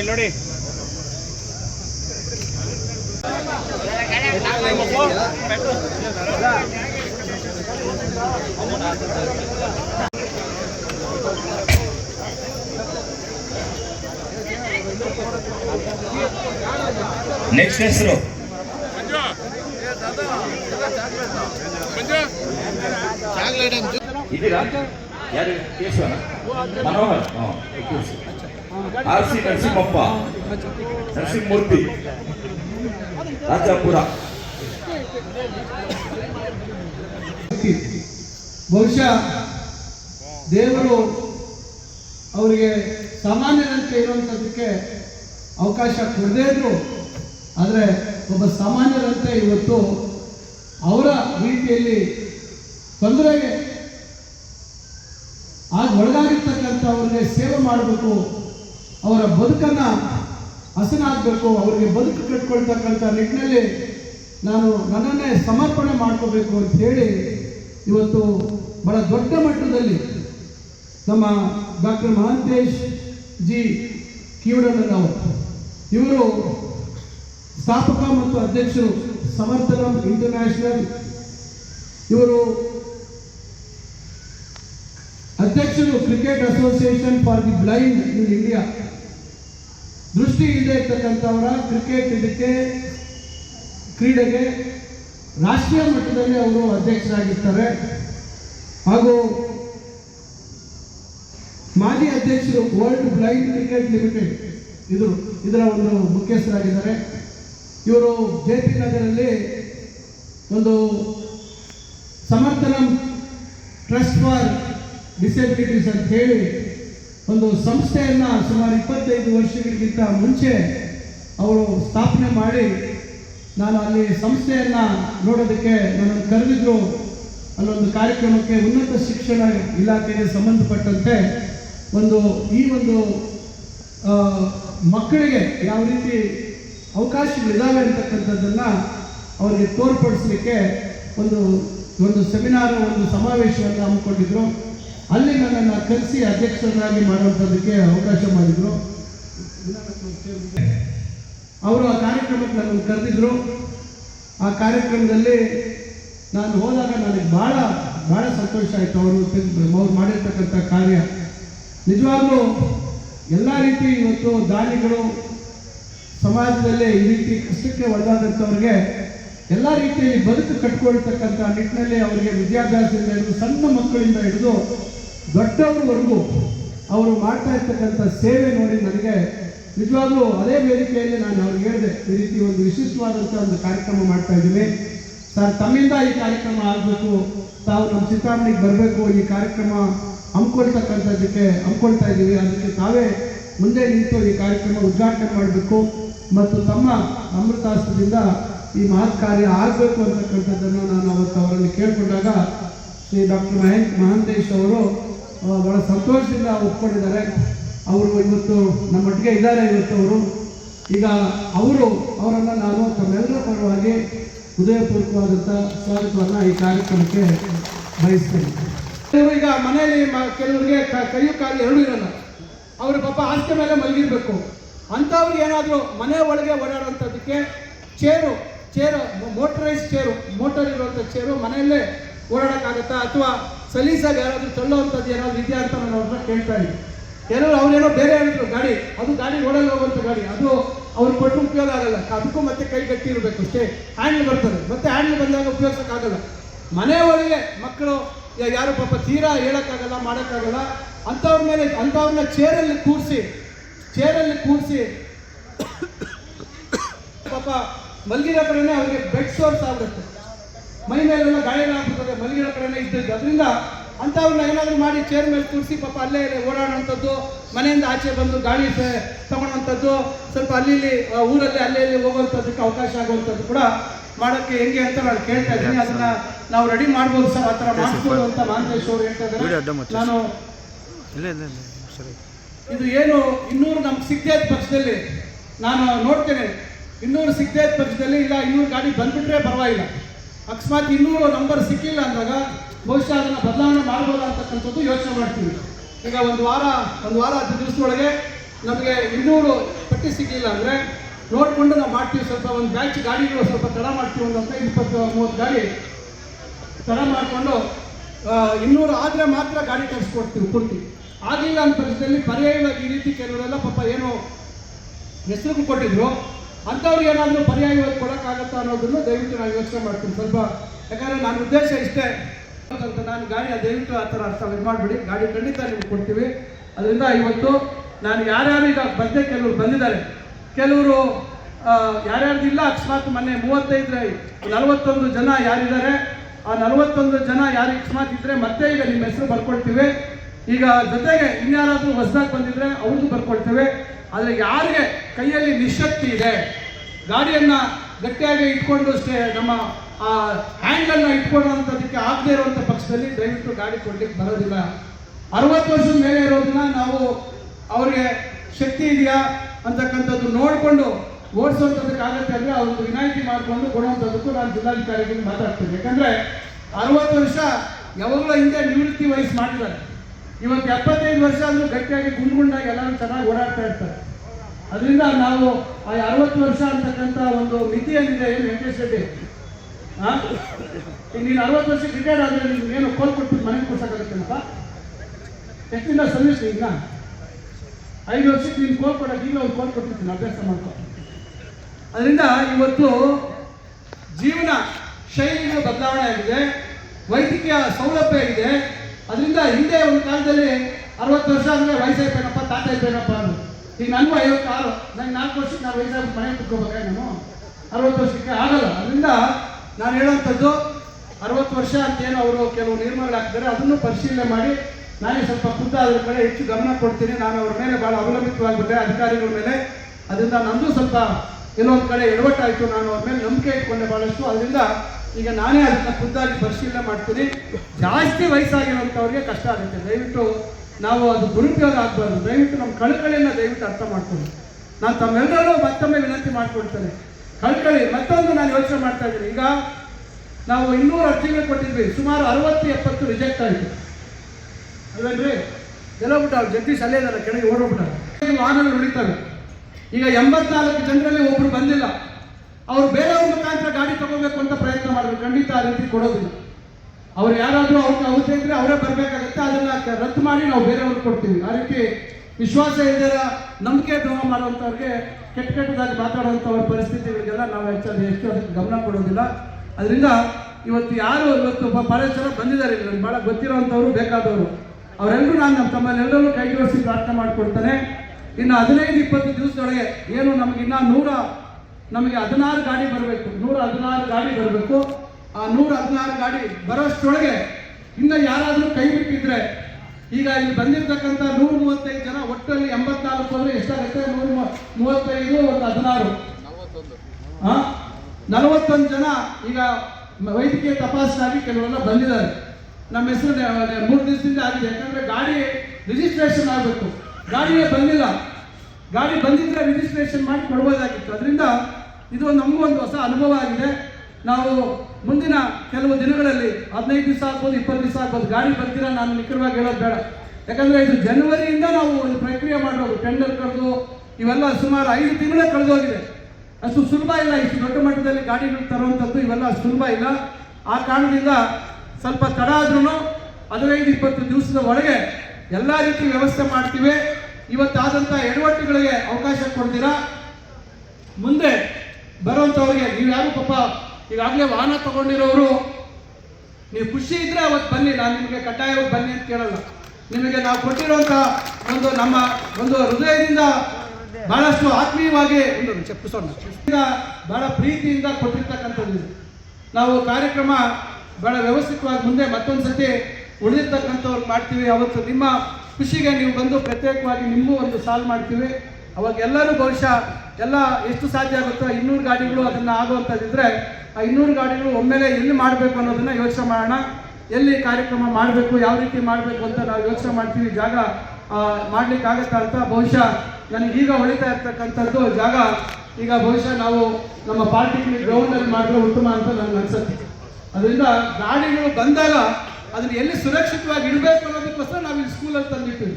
Madam ಇಲ್ಲಿ ನೋಡಿ next ಹೆಸರು ಇದೀರಾ ಯಾರು? ಕೇಶವನ? ಮನೋಹರ್. ಹಾಂ ಆರ್ ಸಿ ನರಸಿಂಹಪ್ಪ, ನರಸಿಂಹಮೂರ್ತಿ, ರಾಜಾಪುರ. ಬಹುಶಃ ದೇವರು ಅವರಿಗೆ ಸಾಮಾನ್ಯರಂತೆ ಇರುವಂಥದ್ದಕ್ಕೆ ಅವಕಾಶ ಕೊಡದೇ ಇದ್ರು, ಆದರೆ ಒಬ್ಬ ಸಾಮಾನ್ಯರಂತೆ ಇವತ್ತು ಅವರ ರೀತಿಯಲ್ಲಿ ತೊಂದರೆಗೆ ಆಗ ಒಳಗಾಗಿರ್ತಕ್ಕಂಥವ್ರಿಗೆ ಸೇವೆ ಮಾಡಬೇಕು ಅವರ ಬದುಕನ್ನು ಹಸನಾಗಬೇಕು, ಅವರಿಗೆ ಬದುಕು ಕಟ್ಕೊಳ್ತಕ್ಕಂಥ ನಿಟ್ಟಿನಲ್ಲಿ ನಾನು ನನ್ನನ್ನೇ ಸಮರ್ಪಣೆ ಮಾಡ್ಕೋಬೇಕು ಅಂತ ಹೇಳಿ ಇವತ್ತು ಬಹಳ ದೊಡ್ಡ ಮಟ್ಟದಲ್ಲಿ ನಮ್ಮ ಡಾಕ್ಟರ್ ಮಹಾಂತೇಶ್ ಜಿ ಕಿವಡಣ್ಣನವರು ಇವರು ಸ್ಥಾಪಕ ಮತ್ತು ಅಧ್ಯಕ್ಷರು ಸಮರ್ಥನಂ ಇಂಟರ್ನ್ಯಾಷನಲ್ ಇವರು ಅಧ್ಯಕ್ಷರು cricket association for the blind in India ದೃಷ್ಟಿ ಇಲ್ಲದೆ ಇರ್ತಕ್ಕಂಥವರ ಕ್ರಿಕೆಟ್ ಇದಕ್ಕೆ ಕ್ರೀಡೆಗೆ ರಾಷ್ಟ್ರೀಯ ಮಟ್ಟದಲ್ಲಿ ಅವರು ಅಧ್ಯಕ್ಷರಾಗಿರ್ತಾರೆ. ಹಾಗೂ ಮಾಜಿ ಅಧ್ಯಕ್ಷರು ವರ್ಲ್ಡ್ ಬ್ಲೈಂಡ್ ಕ್ರಿಕೆಟ್ ಲಿಮಿಟೆಡ್ ಇದು ಇದರ ಒಂದು ಮುಖ್ಯಸ್ಥರಾಗಿದ್ದಾರೆ. ಇವರು ಜೆ ಪಿ ನಗರಲ್ಲಿ ಒಂದು ಸಮರ್ಥನ ಟ್ರಸ್ಟ್ ಫಾರ್ ಡಿಸೆಬಿಲಿಟೀಸ್ ಅಂತ ಹೇಳಿ ಒಂದು ಸಂಸ್ಥೆಯನ್ನು ಸುಮಾರು ಇಪ್ಪತ್ತೈದು ವರ್ಷಗಳಿಗಿಂತ ಮುಂಚೆ ಅವರು ಸ್ಥಾಪನೆ ಮಾಡಿ ನಾನು ಅಲ್ಲಿ ಸಂಸ್ಥೆಯನ್ನು ನೋಡೋದಕ್ಕೆ ನನ್ನನ್ನು ಕರೆದಿದ್ರು. ಅಲ್ಲೊಂದು ಕಾರ್ಯಕ್ರಮಕ್ಕೆ ಉನ್ನತ ಶಿಕ್ಷಣ ಇಲಾಖೆಗೆ ಸಂಬಂಧಪಟ್ಟಂತೆ ಒಂದು ಈ ಒಂದು ಮಕ್ಕಳಿಗೆ ಯಾವ ರೀತಿ ಅವಕಾಶಗಳಿದ್ದಾವೆ ಅಂತಕ್ಕಂಥದ್ದನ್ನು ಅವರಿಗೆ ತೋರ್ಪಡಿಸಲಿಕ್ಕೆ ಒಂದು ಒಂದು ಸೆಮಿನಾರ್, ಒಂದು ಸಮಾವೇಶವನ್ನು ಹಮ್ಮಿಕೊಂಡಿದ್ರು. ಅಲ್ಲಿ ನನ್ನನ್ನು ಕರೆಸಿ ಅಧ್ಯಕ್ಷರನ್ನಾಗಿ ಮಾಡುವಂಥದ್ದಕ್ಕೆ ಅವಕಾಶ ಮಾಡಿದರು. ಅವರು ಆ ಕಾರ್ಯಕ್ರಮಕ್ಕೆ ನನ್ನನ್ನು ಕರೆದಿದ್ರು. ಆ ಕಾರ್ಯಕ್ರಮದಲ್ಲಿ ನಾನು ಹೋದಾಗ ನನಗೆ ಭಾಳ ಭಾಳ ಸಂತೋಷ ಆಯಿತು. ಅವರು ಅವ್ರು ಮಾಡಿರ್ತಕ್ಕಂಥ ಕಾರ್ಯ. ನಿಜವಾಗ್ಲೂ ಎಲ್ಲ ರೀತಿ ಇವತ್ತು ದಾನಿಗಳು ಸಮಾಜದಲ್ಲಿ ಈ ರೀತಿ ಕಷ್ಟಕ್ಕೆ ಒಳಗಾದಂಥವ್ರಿಗೆ ಎಲ್ಲ ರೀತಿಯಲ್ಲಿ ಬದುಕು ಕಟ್ಕೊಳ್ತಕ್ಕಂಥ ನಿಟ್ಟಿನಲ್ಲಿ ಅವರಿಗೆ ವಿದ್ಯಾಭ್ಯಾಸದಿಂದ ಹಿಡಿದು ಸಣ್ಣ ಮಕ್ಕಳಿಂದ ಹಿಡಿದು ದೊಡ್ಡವರವರೆಗೂ ಅವರು ಮಾಡ್ತಾ ಇರ್ತಕ್ಕಂಥ ಸೇವೆ ನೋಡಿ ನನಗೆ ನಿಜವಾಗ್ಲೂ ಅದೇ ವೇದಿಕೆಯಲ್ಲಿ ನಾನು ಅವ್ರಿಗೆ ಹೇಳಿದೆ, ಈ ರೀತಿ ಒಂದು ವಿಶಿಷ್ಟವಾದಂಥ ಒಂದು ಕಾರ್ಯಕ್ರಮ ಮಾಡ್ತಾ ಇದ್ದೀನಿ. ಸರ್, ತಮ್ಮಿಂದ ಈ ಕಾರ್ಯಕ್ರಮ ಆಗಬೇಕು, ತಾವು ನಮ್ಮ ಚಿತ್ರಾಮಣಿಗೆ ಬರಬೇಕು, ಈ ಕಾರ್ಯಕ್ರಮ ಹಮ್ಮಿಕೊಳ್ತಕ್ಕಂಥದ್ದಕ್ಕೆ, ಹಮ್ಮಿಕೊಳ್ತಾ ಇದ್ದೀವಿ. ಅದಕ್ಕೆ ತಾವೇ ಮುಂದೆ ನಿಂತು ಈ ಕಾರ್ಯಕ್ರಮ ಉದ್ಘಾಟನೆ ಮಾಡಬೇಕು ಮತ್ತು ತಮ್ಮ ಅಮೃತಾಸ್ತ್ರದಿಂದ ಈ ಮಹತ್ ಕಾರ್ಯ ಆಗಬೇಕು ಅಂತಕ್ಕಂಥದ್ದನ್ನು ನಾನು ಅವತ್ತು ಅವರಲ್ಲಿ ಕೇಳಿಕೊಂಡಾಗ ಶ್ರೀ ಡಾಕ್ಟರ್ ಮಹೇಶ್ ಮಹಾಂತೇಶ್ ಅವರು ಬಹಳ ಸಂತೋಷದಿಂದ ಒಪ್ಕೊಂಡಿದ್ದಾರೆ. ಅವರು ಇವತ್ತು ನಮ್ಮೊಟ್ಟಿಗೆ ಇದ್ದಾರೆ ಇವತ್ತು ಅವರು. ಈಗ ಅವರು, ಅವರನ್ನು ನಾನು ತಮ್ಮೆಲ್ಲರ ಪರವಾಗಿ ಹೃದಯಪೂರ್ವಕವಾದಂಥ ಸ್ವಾಗತವನ್ನು ಈ ಕಾರ್ಯಕ್ರಮಕ್ಕೆ ಬಯಸ್ತೇನೆ. ಈಗ ಮನೆಯಲ್ಲಿ ಕೆಲವರಿಗೆ ಕೈಯು ಕಾಲು ಎರಡೂ ಇರಲ್ಲ. ಅವರು ಪಾಪ ಆಸ್ತಿ ಮೇಲೆ ಮಲಗಿರ್ಬೇಕು. ಅಂಥವ್ರಿಗೆ ಏನಾದರೂ ಮನೆ ಒಳಗೆ ಓಡಾಡುವಂಥದ್ದಕ್ಕೆ chair chair motorise chair motor ಇರುವಂಥ ಚೇರು ಮನೆಯಲ್ಲೇ ಓಡಾಡೋಕ್ಕಾಗತ್ತಾ ಅಥವಾ ಸಲೀಸಾಗಿ ಯಾರಾದರೂ ತಳ್ಳುವಂಥದ್ದು ಏನಾದರೂ ಇದೆಯಾ ಅಂತ ನಾನು ಅವ್ರನ್ನ ಕೇಳ್ತಾ ಇದ್ದೀನಿ. ಕೆಲವರು ಅವ್ರೇನೋ ಬೇರೆ ಹೇಳಿದ್ರು, ಗಾಡಿ, ಅದು ಗಾಡಿ ಓಡಲ್ಲಿ ಹೋಗುವಂಥ ಗಾಡಿ, ಅದು ಅವ್ರು ಕೊಟ್ಟು ಉಪಯೋಗ ಆಗಲ್ಲ. ಅದಕ್ಕೂ ಮತ್ತೆ ಕೈ ಗಟ್ಟಿ ಇರಬೇಕು ಅಷ್ಟೇ. ಹ್ಯಾಂಡ್ಲ್ ಬರ್ತದೆ. ಮತ್ತೆ ಹ್ಯಾಂಡ್ಲ್ ಬಂದಾಗ ಉಪಯೋಗಿಸೋಕ್ಕಾಗಲ್ಲ ಮನೆ ಒಳಗೆ ಮಕ್ಕಳು ಯಾರು ಪಾಪ ತೀರಾ ಹೇಳೋಕ್ಕಾಗಲ್ಲ, ಮಾಡೋಕ್ಕಾಗಲ್ಲ, ಅಂಥವ್ರ ಮೇಲೆ, ಅಂಥವ್ರನ್ನ ಚೇರಲ್ಲಿ ಕೂರಿಸಿ ಚೇರಲ್ಲಿ ಕೂರಿಸಿ, ಪಾಪ ಮಲಗಿರೋ ಕಡೆನೇ ಅವ್ರಿಗೆ ಬೆಡ್ ಸೋರ್ಸ್ ಆಗುತ್ತೆ ಮೈ ಮೇಲೆಲ್ಲ ಗಾಳಿಗಳಾಗ್ಬಿಡ್ತದೆ ಕಡೆ ಕಡೆನೇ ಇದ್ದದ್ದು. ಅದರಿಂದ ಅಂಥವ್ರನ್ನ ಏನಾದರೂ ಮಾಡಿ ಚೇರ್ ಮೇಲೆ ಕೂರಿಸಿ ಪಾಪ ಅಲ್ಲೇ ಇಲ್ಲೇ ಓಡಾಡುವಂಥದ್ದು ಮನೆಯಿಂದ ಆಚೆ ಬಂದು ಗಾಳಿ ತಗೊಳ್ಳೋವಂಥದ್ದು ಸ್ವಲ್ಪ ಅಲ್ಲಿ ಇಲ್ಲಿ ಊರಲ್ಲಿ ಅಲ್ಲೇ ಇಲ್ಲಿ ಹೋಗುವಂಥದ್ದಕ್ಕೆ ಅವಕಾಶ ಆಗುವಂಥದ್ದು ಕೂಡ ಮಾಡೋಕ್ಕೆ ಹೆಂಗೆ ಅಂತ ನಾನು ಕೇಳ್ತಾ ಇದ್ದೀನಿ. ಅದನ್ನ ನಾವು ರೆಡಿ ಮಾಡ್ಬೋದು ಸರ್ ಆ ಥರ ಮಾಡಿಸ್ಬೋದು ಅಂತ ಮಹಾಂತೇಶ್ ಅವರು ಹೇಳ್ತಾ ಇದ್ದಾರೆ. ನಾನು ಇದು ಏನು ಇನ್ನೂರು ನಮ್ಗೆ ಸಿಗದೇ ಇದ್ದ ಪಕ್ಷದಲ್ಲಿ ನಾನು ನೋಡ್ತೇನೆ. ಇನ್ನೂರು ಸಿಗದೇ ಇದ್ದ ಪಕ್ಷದಲ್ಲಿ ಇಲ್ಲ ಇನ್ನೂರು ಗಾಡಿ ಬಂದ್ಬಿಟ್ರೆ ಪರವಾಗಿಲ್ಲ. ಅಕಸ್ಮಾತ್ ಇನ್ನೂರು ನಂಬರ್ ಸಿಕ್ಕಿಲ್ಲ ಅಂದಾಗ ಬಹುಶಃ ಅದನ್ನು ಬದಲಾವಣೆ ಮಾಡ್ಬೋದಾ ಅಂತಕ್ಕಂಥದ್ದು ಯೋಚನೆ ಮಾಡ್ತೀವಿ. ಈಗ ಒಂದು ವಾರ ಒಂದು ವಾರ ಹತ್ತು ದಿವಸದೊಳಗೆ ನಮಗೆ ಇನ್ನೂರು ಪಟ್ಟಿ ಸಿಕ್ಕಿಲ್ಲ ಅಂದರೆ ನೋಡಿಕೊಂಡು ನಾವು ಮಾಡ್ತೀವಿ. ಸ್ವಲ್ಪ ಒಂದು ಬ್ಯಾಚ್ ಗಾಡಿಗಳು ಸ್ವಲ್ಪ ತಡ ಮಾಡ್ತೀವಿ ಹದಿನೈದು, ಇಪ್ಪತ್ತು, ಮೂವತ್ತು ಗಾಡಿ ತಡ ಮಾಡಿಕೊಂಡು ಇನ್ನೂರು ಆದರೆ ಮಾತ್ರ ಗಾಡಿ ಕಳಿಸ್ಕೊಡ್ತೀವಿ ಪೂರ್ತಿ. ಆಗಲಿಲ್ಲ ಅಂತ ಪರಿಸ್ಥಿತಿಯಲ್ಲಿ ಪರ್ಯಾಯವಾಗಿ ಈ ರೀತಿ ಕೆಲವರೆಲ್ಲ ಪಾಪ ಏನು ಹೆಸರು ಕೊಟ್ಟಿದ್ರು. ಅಂಥವ್ರಿಗೆ ಏನಾದರೂ ಪರ್ಯಾಯವಾಗಿ ಕೊಡೋಕ್ಕಾಗತ್ತಾ ಅನ್ನೋದನ್ನು ದಯವಿಟ್ಟು ನಾನು ಯೋಚನೆ ಮಾಡ್ತೀನಿ. ಸ್ವಲ್ಪ, ಯಾಕಂದರೆ ನನ್ನ ಉದ್ದೇಶ ಇಷ್ಟೇ. ಅಂತ ನಾನು ಗಾಡಿ ದಯವಿಟ್ಟು ಆ ಥರ ಅರ್ಥ ಇದು ಮಾಡಿಬಿಡಿ. ಗಾಡಿ ಖಂಡಿತ ನಿಮ್ಗೆ ಕೊಡ್ತೀವಿ. ಅದರಿಂದ ಇವತ್ತು ನಾನು ಯಾರ್ಯಾರು ಈಗ ಬಂದೆ, ಕೆಲವರು ಬಂದಿದ್ದಾರೆ. ಕೆಲವರು ಯಾರ್ಯಾರ್ದು ಇಲ್ಲ, ಅಕಸ್ಮಾತ್ ಮೊನ್ನೆ ಮೂವತ್ತೈದು ನಲವತ್ತೊಂದು ಜನ ಯಾರಿದ್ದಾರೆ. ಆ ನಲವತ್ತೊಂದು ಜನ ಯಾರು ಅಕಸ್ಮಾತ್ ಇದ್ದರೆ ಮತ್ತೆ ಈಗ ನಿಮ್ಮ ಹೆಸರು ಬರ್ಕೊಳ್ತೀವಿ ಈಗ ಜೊತೆಗೆ ಇನ್ಯಾರಾದರೂ ಹೊಸದಾಗಿ ಬಂದಿದ್ರೆ ಅವ್ರಿಗೂ ಬರ್ಕೊಳ್ತೇವೆ ಆದರೆ ಯಾರಿಗೆ ಕೈಯಲ್ಲಿ ನಿಶಕ್ತಿ ಇದೆ? ಗಾಡಿಯನ್ನು ಗಟ್ಟಿಯಾಗಿ ಇಟ್ಕೊಂಡು ಅಷ್ಟೇ ನಮ್ಮ, ಆ ಹ್ಯಾಂಡಲನ್ನು ಇಟ್ಕೊಳ್ಳುವಂಥದ್ದಕ್ಕೆ ಆಗದೇ ಇರುವಂಥ ಪಕ್ಷದಲ್ಲಿ ದಯವಿಟ್ಟು ಗಾಡಿ ಕೊಡ್ಲಿಕ್ಕೆ ಬರೋದಿಲ್ಲ. ಅರವತ್ತು ವರ್ಷದ ಮೇಲೆ ಇರೋದನ್ನ ನಾವು ಅವ್ರಿಗೆ ಶಕ್ತಿ ಇದೆಯಾ ಅಂತಕ್ಕಂಥದ್ದು ನೋಡಿಕೊಂಡು ಓಡಿಸುವಂಥದ್ದಕ್ಕಾಗತ್ತೆ ಅಂದರೆ ಅವ್ರಿಗೆ ವಿನಾಯಿತಿ ಮಾಡಿಕೊಂಡು ಕೊಡುವಂಥದ್ದಕ್ಕೂ ನಾನು ಜಿಲ್ಲಾಧಿಕಾರಿಗಳಿಗೆ ಮಾತಾಡ್ತೀನಿ. ಯಾಕಂದರೆ ಅರವತ್ತು ವರ್ಷ ಯಾವಾಗಲೂ ಹಿಂದೆ ನಿವೃತ್ತಿ ವಯಸ್ಸು ಮಾಡಿದ್ದಾರೆ. ಇವತ್ತು ಎಪ್ಪತ್ತೈದು ವರ್ಷ ಆದರೂ ಗಟ್ಟಿಯಾಗಿ ಗುಂಡು ಗುಂಡಾಗಿ ಎಲ್ಲರೂ ಚೆನ್ನಾಗಿ ಓಡಾಡ್ತಾ ಇರ್ತಾರೆ. ಅದರಿಂದ ನಾವು ಆ ಅರವತ್ತು ವರ್ಷ ಅಂತಕ್ಕಂಥ ಒಂದು ಮಿತಿ ಏನಿದೆ ಏನು ವೆಂಕಟೇಶ್ ರೆಡ್ಡಿ? ಈಗ ನೀನು ಅರವತ್ತು ವರ್ಷ ರಿಟೈರ್ಡ್ ಆದರೆ ನಿಮ್ಗೆ ಏನು ಕೋಲ್ ಕೊಟ್ಟು ಮನೆಗೆ ಕೊಡ್ಸೋಕ್ಕಾಗತ್ತೇನಪ್ಪ ಎಷ್ಟಿಂದ ಸರ್ವಿಸ್ ಈಗ ಐದು ವರ್ಷಕ್ಕೆ ನೀನು ಕೋಲ್ ಕೊಡೋಕೆ ಈಗ ಒಂದು ಕೋಲ್ ಕೊಟ್ಟಿರ್ತೀನಿ ಅಭ್ಯಾಸ ಮಾಡ್ಕೊ. ಅದರಿಂದ ಇವತ್ತು ಜೀವನ ಶೈಲಿಗಳು ಬದಲಾವಣೆ ಆಗಿದೆ. ವೈದ್ಯಕೀಯ ಸೌಲಭ್ಯ ಇದೆ. ಅದರಿಂದ ಹಿಂದೆ ಒಂದು ಕಾಲದಲ್ಲಿ ಅರವತ್ತು ವರ್ಷ ಅಂದರೆ ವಯಸ್ಸಾಯ್ತೇನಪ್ಪ ತಾತ ಇದ್ದೇನಪ್ಪ ಅಂದ್ರು. ಈಗ ನನಗೂ ಐವತ್ತಾರು ನನಗೆ ನಾಲ್ಕು ವರ್ಷಕ್ಕೆ ನಾನು ವಯಸ್ಸಾಗಿ ಮನೆ ಕುತ್ಕೋಬೇಕಾ ನಾನು ಅರವತ್ತು ವರ್ಷಕ್ಕೆ ಆಗಲ್ಲ. ಅದರಿಂದ ನಾನು ಹೇಳೋಂಥದ್ದು ಅರವತ್ತು ವರ್ಷ ಅಂತೇನು ಅವರು ಕೆಲವು ನಿರ್ಮಾಣ ಹಾಕ್ತಾರೆ ಅದನ್ನು ಪರಿಶೀಲನೆ ಮಾಡಿ ನಾನೇ ಸ್ವಲ್ಪ ಖುದ್ದ ಅದ್ರ ಕಡೆ ಹೆಚ್ಚು ಗಮನ ಕೊಡ್ತೀನಿ. ನಾನು ಅವ್ರ ಮೇಲೆ ಭಾಳ ಅವಲಂಬಿತವಾಗಿಬಿಟ್ಟೆ ಅಧಿಕಾರಿಗಳ ಮೇಲೆ. ಅದರಿಂದ ನಂದು ಸ್ವಲ್ಪ ಕೆಲವೊಂದು ಕಡೆ ಎಡವಟ್ಟಾಯಿತು. ನಾನು ಅವ್ರ ಮೇಲೆ ನಂಬಿಕೆ ಇಟ್ಕೊಂಡೆ ಭಾಳಷ್ಟು ಅದರಿಂದ ಈಗ ನಾನೇ ಅದನ್ನ ಖುದ್ದಾಗಿ ಪರಿಶೀಲನೆ ಮಾಡ್ತೀನಿ. ಜಾಸ್ತಿ ವಯಸ್ಸಾಗಿರೋಂಥವ್ರಿಗೆ ಕಷ್ಟ ಆಗುತ್ತೆ. ದಯವಿಟ್ಟು ನಾವು ಅದು ದುರುಪಯೋಗ ಆಗಬಾರ್ದು. ದಯವಿಟ್ಟು ನಮ್ಮ ಕಳ್ಕಳಿಯನ್ನು ದಯವಿಟ್ಟು ಅರ್ಥ ಮಾಡ್ಕೊಳ್ಳಿ. ನಾನು ತಮ್ಮೆಲ್ಲರೂ ಮತ್ತೊಮ್ಮೆ ವಿನಂತಿ ಮಾಡ್ಕೊಳ್ತೇನೆ. ಕಳ್ಕಳಿ, ಮತ್ತೊಂದು ನಾನು ಯೋಚನೆ ಮಾಡ್ತಾ ಇದ್ದೀನಿ. ಈಗ ನಾವು ಇನ್ನೂರು ಅರ್ಜಿಗಳು ಕೊಟ್ಟಿದ್ವಿ. ಸುಮಾರು ಅರವತ್ತು, ಎಪ್ಪತ್ತು ರಿಜೆಕ್ಟ್ ಆಯಿತು. ಅಲ್ವೇನ್ರಿ? ಬಿಟ್ಟ ಅವ್ರು ಜಗದೀಶ್ ಅಲ್ಲೇ ಇದ್ದಾರೆ. ಕೆಳಗೆ ಓಡೋಗ್ಬಿಟ್ಟಾರೆ. ವಾಹನಗಳು ಉಳಿತವೆ. ಈಗ ಎಂಬತ್ನಾಲ್ಕು ಜನರಲ್ಲಿ ಒಬ್ಬರು ಬಂದಿಲ್ಲ. ಅವ್ರು ಬೇರೆಯವ್ರ ಮುಖಾಂತರ ಗಾಡಿ ತಗೋಬೇಕು ಅಂತ ಪ್ರಯತ್ನ ಮಾಡಿದ್ರು. ಖಂಡಿತ ಆ ರೀತಿ ಕೊಡೋದಿಲ್ಲ. ಅವ್ರು ಯಾರಾದರೂ ಅವ್ರಿಗೆ ಅವಶ್ಯ ಇದ್ರೆ ಅವರೇ ಬರಬೇಕಾಗತ್ತೆ. ಅದನ್ನ ರದ್ದು ಮಾಡಿ ನಾವು ಬೇರೆಯವ್ರಿಗೆ ಕೊಡ್ತೀವಿ. ಆ ರೀತಿ ವಿಶ್ವಾಸ ಇಲ್ಲದ ನಂಬಿಕೆ ದ್ರೋಹ ಮಾಡುವಂಥವ್ರಿಗೆ ಕೆಟ್ಟ ಕೆಟ್ಟದಾಗಿ ಮಾತಾಡುವಂಥವ್ರ ಪರಿಸ್ಥಿತಿಗಳಿಗೆಲ್ಲ ನಾವು ಹೆಚ್ಚಾಗಿ ಎಷ್ಟು ಅದಕ್ಕೆ ಗಮನ ಕೊಡೋದಿಲ್ಲ. ಅದರಿಂದ ಇವತ್ತು ಯಾರು ಇವತ್ತು ಭಾಳ ಜನ ಬಂದಿದ್ದಾರೆ ನನಗೆ ಭಾಳ ಗೊತ್ತಿರೋವಂಥವ್ರು ಬೇಕಾದವರು. ಅವರೆಲ್ಲರೂ ನಾನು ನಮ್ಮ ತಮ್ಮಲ್ಲೆಲ್ಲರೂ ಕೈ ಜೋಡಿಸಿ ಪ್ರಾರ್ಥನೆ ಮಾಡಿಕೊಡ್ತಾನೆ. ಇನ್ನು ಹದಿನೈದು, ಇಪ್ಪತ್ತು ದಿವಸದೊಳಗೆ ಏನು ನಮಗಿನ್ನ ನೂರ ನಮಗೆ ಹದಿನಾರು ಗಾಡಿ ಬರಬೇಕು, ನೂರ ಹದಿನಾರು ಗಾಡಿ ಬರಬೇಕು. ಆ ನೂರ ಹದಿನಾರು ಗಾಡಿ ಬರೋಷ್ಟೊಳಗೆ ಇನ್ನು ಯಾರಾದರೂ ಕೈ ಬಿಟ್ಟಿದ್ರೆ, ಈಗ ಇಲ್ಲಿ ಬಂದಿರತಕ್ಕಂಥ ನೂರ ಮೂವತ್ತೈದು ಜನ ಒಟ್ಟಲ್ಲಿ ಎಂಬತ್ನಾಲ್ಕು ಅಂದರೆ ಎಷ್ಟಾಗುತ್ತೆ? ನೂರ ಮೂವತ್ತೈದು, ಒಂದು ಹದಿನಾರು. ಹಾಂ ನಲವತ್ತೊಂದು ಜನ ಈಗ ವೈದ್ಯಕೀಯ ತಪಾಸಣೆಯಾಗಿ ಕೆಲವೆಲ್ಲ ಬಂದಿದ್ದಾರೆ. ನಮ್ಮ ಹೆಸರು ಮೂರು ದಿವಸದಿಂದ ಆಗಿದೆ. ಯಾಕಂದರೆ ಗಾಡಿ ರಿಜಿಸ್ಟ್ರೇಷನ್ ಆಗಬೇಕು. ಗಾಡಿಯೇ ಬಂದಿಲ್ಲ. ಗಾಡಿ ಬಂದಿದ್ರೆ ರಿಜಿಸ್ಟ್ರೇಷನ್ ಮಾಡಿ ಕೊಡ್ಬೋದಾಗಿತ್ತು. ಅದರಿಂದ ಇದು ನಮಗೂ ಒಂದು ಹೊಸ ಅನುಭವ ಆಗಿದೆ. ನಾವು ಮುಂದಿನ ಕೆಲವು ದಿನಗಳಲ್ಲಿ ಹದಿನೈದು ದಿವಸ ಆಗ್ಬೋದು, ಇಪ್ಪತ್ತು ದಿವಸ ಆಗ್ಬೋದು ಗಾಡಿ ಬರ್ತೀರಾ ನಾನು ನಿಖರವಾಗಿ ಹೇಳೋದು ಬೇಡ. ಯಾಕಂದ್ರೆ ಇದು ಜನವರಿಯಿಂದ ನಾವು ಒಂದು ಪ್ರಕ್ರಿಯೆ ಮಾಡೋದು ಟೆಂಡರ್ ಕರೆದು ಇವೆಲ್ಲ ಸುಮಾರು ಐದು ತಿಂಗಳೇ ಕಳೆದೋಗಿದೆ ಅಷ್ಟು ಸುಲಭ ಇಲ್ಲ, ಇಷ್ಟು ದೊಡ್ಡ ಮಟ್ಟದಲ್ಲಿ ಗಾಡಿಗಳು ತರುವಂಥದ್ದು ಇವೆಲ್ಲ ಸುಲಭ ಇಲ್ಲ. ಆ ಕಾರಣದಿಂದ ಸ್ವಲ್ಪ ತಡ ಆದ್ರೂ ಹದಿನೈದು, ಇಪ್ಪತ್ತು ದಿವಸದ ಒಳಗೆ ಎಲ್ಲ ರೀತಿ ವ್ಯವಸ್ಥೆ ಮಾಡ್ತೀವಿ. ಇವತ್ತಾದಂಥ ಎಡವಟ್ಟುಗಳಿಗೆ ಅವಕಾಶ ಕೊಡ್ತೀರಾ? ಮುಂದೆ ಬರುವಂಥವ್ರಿಗೆ ನೀವು ಯಾರು ಪಾಪ ಈಗಾಗಲೇ ವಾಹನ ತಗೊಂಡಿರೋರು, ನೀವು ಖುಷಿ ಇದ್ರೆ ಅವತ್ತು ಬನ್ನಿ, ನಾನು ನಿಮಗೆ ಕಡ್ಡಾಯವಾಗಿ ಬನ್ನಿ ಅಂತ ಕೇಳಲ್ಲ. ನಿಮಗೆ ನಾವು ಕೊಟ್ಟಿರುವಂಥ ಒಂದು ನಮ್ಮ ಒಂದು ಹೃದಯದಿಂದ ಬಹಳಷ್ಟು ಆತ್ಮೀಯವಾಗಿ ಒಂದು ಬಹಳ ಪ್ರೀತಿಯಿಂದ ಕೊಟ್ಟಿರ್ತಕ್ಕಂಥದ್ದು. ನಾವು ಕಾರ್ಯಕ್ರಮ ಬಹಳ ವ್ಯವಸ್ಥಿತವಾಗಿ ಮುಂದೆ ಮತ್ತೊಂದು ಸತಿ ಉಳಿದಿರ್ತಕ್ಕಂಥವ್ರು ಮಾಡ್ತೀವಿ. ಅವತ್ತು ನಿಮ್ಮ ಖುಷಿಗೆ ನೀವು ಬಂದು ಪ್ರತ್ಯೇಕವಾಗಿ ನಿಮಗೂ ಒಂದು ಸಾಲ್ವ್ ಮಾಡ್ತೀವಿ. ಅವಾಗ ಎಲ್ಲರೂ ಬಹುಶಃ ಎಲ್ಲ ಎಷ್ಟು ಸಾಧ್ಯ ಆಗುತ್ತೋ ಇನ್ನೂರು ಗಾಡಿಗಳು ಅದನ್ನು ಆಗುವಂಥದ್ದಿದ್ರೆ ಆ ಇನ್ನೂರು ಗಾಡಿಗಳು ಒಮ್ಮೆಲೆ ಎಲ್ಲಿ ಮಾಡಬೇಕು ಅನ್ನೋದನ್ನ ಯೋಚನೆ ಮಾಡೋಣ. ಎಲ್ಲಿ ಕಾರ್ಯಕ್ರಮ ಮಾಡಬೇಕು, ಯಾವ ರೀತಿ ಮಾಡಬೇಕು ಅಂತ ನಾವು ಯೋಚನೆ ಮಾಡ್ತೀವಿ. ಜಾಗ ಮಾಡ್ಲಿಕ್ಕೆ ಆಗತ್ತಾ ಅಂತ ಬಹುಶಃ ಈಗ ಹೊಳಿತಾ ಇರ್ತಕ್ಕಂಥದ್ದು ಜಾಗ ಈಗ ಬಹುಶಃ ನಾವು ನಮ್ಮ ಪಾರ್ಟಿ ಗ್ರೌಂಡಲ್ಲಿ ಮಾಡಿದ್ರೆ ಉತ್ತಮ ಅಂತ ನನಗೆ ಅನ್ಸುತ್ತೆ. ಅದರಿಂದ ಗಾಡಿಗಳು ಬಂದಾಗ ಅದನ್ನ ಎಲ್ಲಿ ಸುರಕ್ಷಿತವಾಗಿ ಇಡಬೇಕು ಅನ್ನೋದಕ್ಕೋಸ್ಕರ ನಾವು ಇಲ್ಲಿ ಸ್ಕೂಲಲ್ಲಿ ತಂದಿಟ್ಟಿವಿ.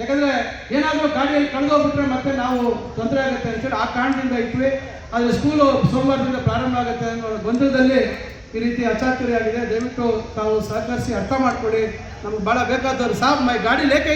ಯಾಕಂದ್ರೆ ಏನಾದರೂ ಗಾಡಿಯಲ್ಲಿ ಕಳೆದೋಗ್ಬಿಟ್ರೆ ಮತ್ತೆ ನಾವು ತೊಂದರೆ ಆಗುತ್ತೆ ಅಂತೇಳಿ ಆ ಕಾರಣದಿಂದ ಇಟ್ವಿ. ಆದರೆ ಸ್ಕೂಲು ಸೋಮವಾರದಿಂದ ಪ್ರಾರಂಭ ಆಗುತ್ತೆ ಅನ್ನೋ ಗೊಂದಲದಲ್ಲಿ ಈ ರೀತಿ ಅಚಾತುರಿ ಆಗಿದೆ. ದಯವಿಟ್ಟು ತಾವು ಸಹಕರಿಸಿ ಅರ್ಥ ಮಾಡ್ಕೊಳ್ಳಿ. ನಮ್ಗೆ ಭಾಳ ಬೇಕಾದವ್ರು. ಸಾಬ್, ಮೈ ಗಾಡಿ ಲೇಖೆ